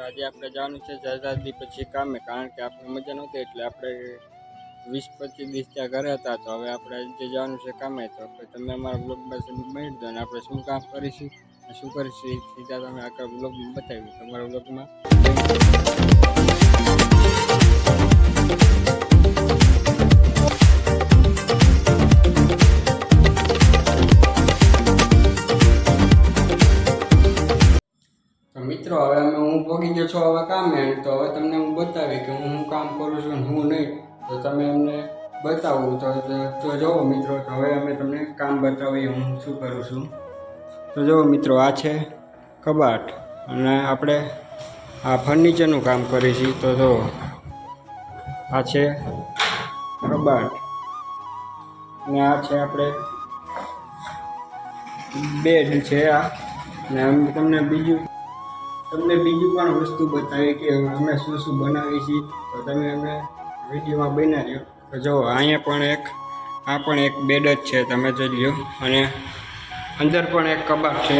આજે આપણે જવાનું છે આઝાદી પછી કામે, કારણ કે આપણે મજા નહોતી એટલે આપણે વીસ પચીસ દિવસ ત્યાં ઘરે હતા, તો હવે આપણે જે જવાનું છે કામે, તો તમે અમારા બ્લોગમાં બની દો અને આપણે શું કામ કરીશું શું કરીશું સીધા તમે આગળ બ્લોગમાં બતાવ્યું તમારા બ્લોગમાં મિત્રો, હવે હું પહોંચી ગયો છું હવે કામે તો હવે તમને હું બતાવી કે હું હું કામ કરું છું ને હું નહીં, તો તમે અમને બતાવું તો તો- જુઓ મિત્રો, તો હવે અમે તમને કામ બતાવીએ, હું શું કરું છું. તો જુઓ મિત્રો, આ છે કબાટ અને આપણે આ ફર્નિચરનું કામ કરીએ છીએ તો જુઓ. આ છે કબાટ અને આ છે આપણે બેડ છે આ. ને તમને બીજું તમને બીજી પણ વસ્તુ બતાવી કે અમે શું શું બનાવીએ છીએ. તો તમે અમે વિડીયોમાં બનાવ્યો તો જુઓ અહીંયા પણ એક, આ પણ એક બેડ જ છે, તમે જોઈ લ્યો. અને અંદર પણ એક કબાટ છે.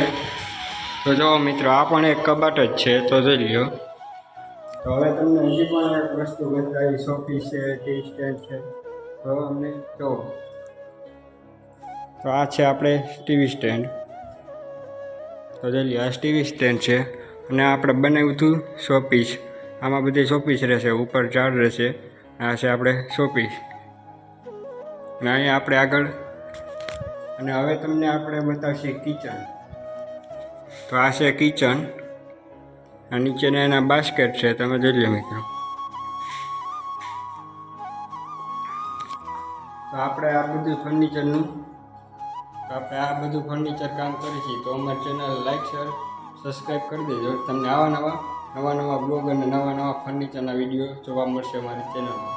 તો જુઓ મિત્રો, આ પણ એક કબાટ જ છે, તો જોઈ લ્યો. તો હવે તમને હજી પણ એક વસ્તુ બતાવી. સોફી છે, ટી સ્ટેન્ડ છે. તો અમને તો તો આ છે આપણે ટીવી સ્ટેન્ડ. તો જોઈ લ્યો, આ ટીવી સ્ટેન્ડ છે. અને આપણે બનાવ્યું હતું શોપીસ આમાં બધી શોપીસ રહેશે, ઉપર ઝાડ રહેશે, આ છે આપણે શોપીસ અને અહીંયા આપણે આગળ, અને હવે તમને આપણે બતાવશે કિચન તો આ છે કિચન આ નીચેના એના બાસ્કેટ છે, તમે જોઈ લો મિત્રો. તો આપણે આ બધું ફર્નિચરનું આપણે આ બધું ફર્નિચર કામ છીએ તો અમારી ચેનલ લાઈક શેર સબસ્ક્રાઈબ કરી દેજો. તમને આવા નવા નવા નવા બ્લોગ અને નવા નવા ફર્નિચરના વીડિયો જોવા મળશે અમારી ચેનલમાં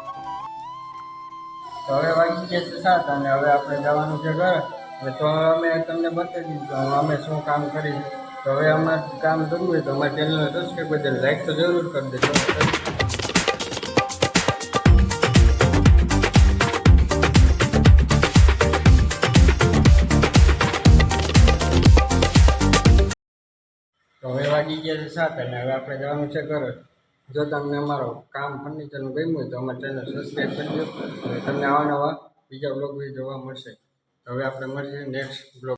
તો હવે વાગી ગયા છે સાત અને હવે આપણે જવાનું છે ઘરે. તો અમે તમને બતાવી દીધું અમે શું કામ કરીએ. તો હવે અમારે કામ કરવું હોય તો અમારી ચેનલને સબસ્ક્રાઈબ કરી લાઈક તો જરૂર કરી દેજો. વાગી ગયા છે સાત અને હવે આપણે જવાનું છે ઘરે. જો તમને અમારો કામ ફર્નિચરનું ગમ્યું હોય તો અમારી ચેનલ સબસ્ક્રાઈબ કરી દો. તમને આવા નવા બીજા બ્લોગ જોવા મળશે. હવે આપણે મળીએ નેક્સ્ટ બ્લોગ